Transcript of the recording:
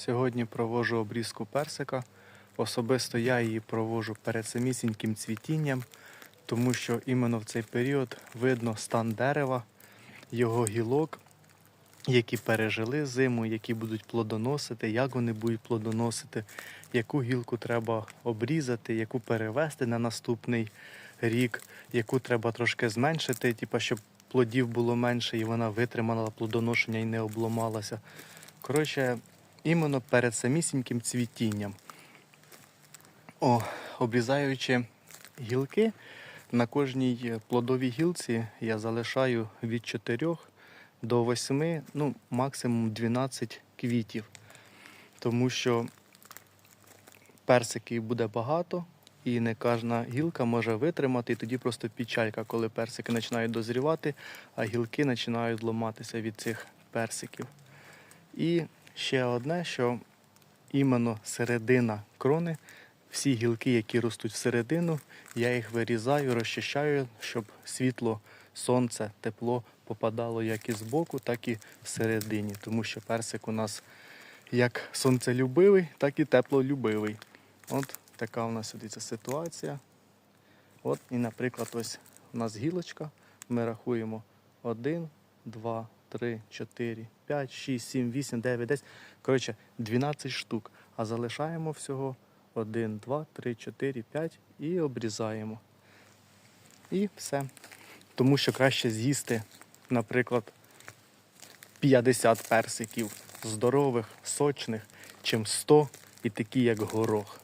Сьогодні провожу обрізку персика. Особисто я її провожу перед самісіньким цвітінням, тому що іменно в цей період видно стан дерева, його гілок, які пережили зиму, які будуть плодоносити, як вони будуть плодоносити, яку гілку треба обрізати, яку перевести на наступний рік, яку треба трошки зменшити, типу, щоб плодів було менше і вона витримала плодоношення і не обламалася. Коротше, іменно перед самісіньким цвітінням. О, обрізаючи гілки, на кожній плодовій гілці я залишаю від 4 до 8, ну, максимум 12 квітів. Тому що персиків буде багато, і не кожна гілка може витримати, і тоді просто печалька, коли персики починають дозрівати, а гілки починають ламатися від цих персиків. І ще одне, що іменно середина крони, всі гілки, які ростуть всередину, я їх вирізаю, розчищаю, щоб світло, сонце, тепло попадало як і збоку, так і всередині. Тому що персик у нас як сонцелюбивий, так і теплолюбивий. От така у нас сюди ситуація. От і, наприклад, ось у нас гілочка. Ми рахуємо 1, 2, 3, 4, 5, 6, 7, 8, 9, 10. Коротше, 12 штук. А залишаємо всього 1, 2, 3, 4, 5 і обрізаємо. І все. Тому що краще з'їсти, наприклад, 50 персиків здорових, сочних, чим 100 і такі, як горох.